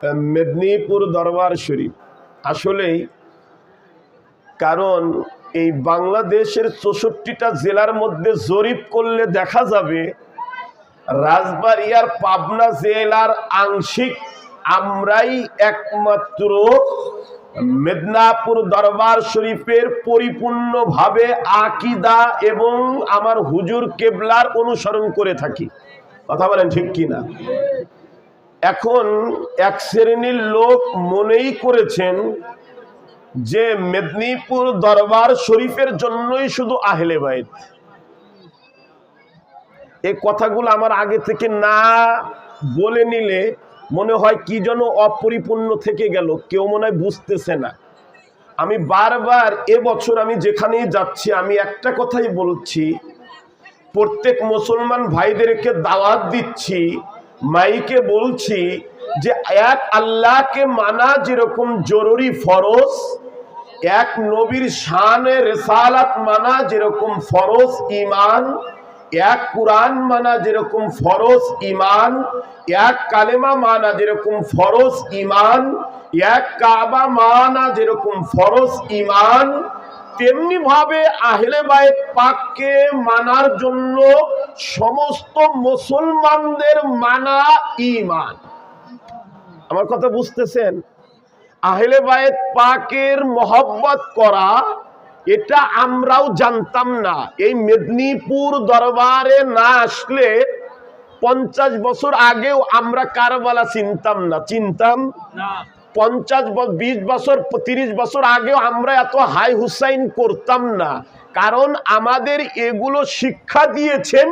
মেদিনীপুর দরবার শরীফ। আসলেই কারণ এই বাংলাদেশের চৌষট্টিটা জেলার মধ্যে জরিপ করলে দেখা যাবে রাজবাড়িয়ার পাবনা জেলার আংশিক আমরাই একমাত্র মেদিনীপুর দরবার শরীফের পরিপূর্ণভাবে আকিদা এবং আমার হুজুর কেবলার অনুসরণ করে থাকি। কথা বলেন ঠিক কিনা? এখন এক শ্রেণির লোক মনেই করেছেন যে মেদিনীপুর দরবার শরীফের জন্যই শুধু আহলে বাইত। এই কথাগুলো আমার আগে থেকে না বলে নিলে মনে হয় কি যেন অপরিপূর্ণ থেকে গেল, কেউ মনে হয় বুঝতেছে না। আমি বারবার এবছর আমি যেখানেই যাচ্ছি, আমি একটা কথাই বলছি, প্রত্যেক মুসলমান ভাইদেরকে দাওয়াত দিচ্ছি মাইকে বলছি যে এক আল্লাহকে মানা যেরকম জরুরি ফরজ, এক নবীর শানে রেসালাত মানা যেরকম ফরজ ইমান এক কুরআন মানা যেরকম ফরজ ইমান এক কালেমা মানা যেরকম ফরজ ইমান এক কাবা মানা যেরকম ফরজ ইমান তেমনি ভাবে আহলে বায়েত পাককে মানার জন্য সমস্ত মুসলমানদের মানা ইমান আমার কথা বুঝতেছেন? আহলে বায়েত পাকের মহব্বত করা, এটা আমরাও জানতাম না। এই মেদিনীপুর দরবারে না আসলে পঞ্চাশ বছর আগেও আমরা কারবালা চিনতাম না। চিনতাম? পঞ্চাশ বিশ বছর, তিরিশ বছর আগেও আমরা এত হাই হুসাইন করতাম না। কারণ আমাদের এগুলো শিক্ষা দিয়েছেন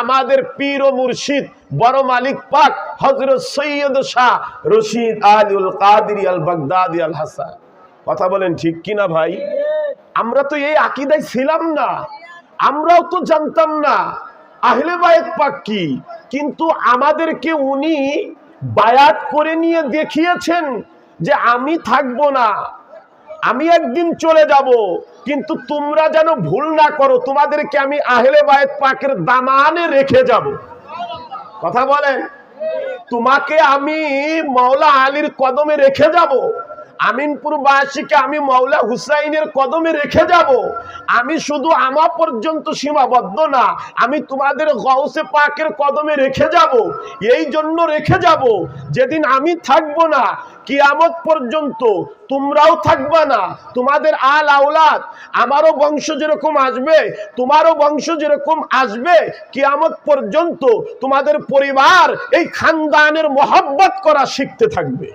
আমাদের পীর ও মুর্শিদ, বড় মালিক পাক হজরত সৈয়দ শাহ রশিদ আলুল কাদির আল বাগদাদি আল হাসান কথা বলেন ঠিক কিনা ভাই? আমরা তো এই আকিদায় ছিলাম না। আমরাও তো জানতাম না আহলে বায়েত পাক কি। কিন্তু আমাদেরকে উনি বায়াত করে নিয়ে দেখিয়েছেন যে আমি থাকব না, আমি একদিন চলে যাব, কিন্তু তোমরা যেন ভুল না করো, তোমাদেরকে আমি আহলে বায়েত পাকের দামানে রেখে যাব। কথা বলেন? তোমাকে আমি মাওলা আলীর কদমে রেখে যাব। আমিনপুর বাসীকে আমি মাওলা হুসাইনের কদমে রেখে যাব। আমি শুধু আমার পর্যন্ত সীমাবদ্ধ না, আমি তোমাদের গৌসে পাকের কদমে রেখে যাব। এই জন্য রেখে যাব, যেদিন আমি থাকব না, কিয়ামত পর্যন্ত তোমরাও থাকবা না। তোমাদের আল আওলাদ, আমারও বংশ যেরকম আসবে, তোমারও বংশ যেরকম আসবে, কিয়ামত পর্যন্ত তোমাদের পরিবার এই খানদানের মহব্বত করা শিখতে থাকবে।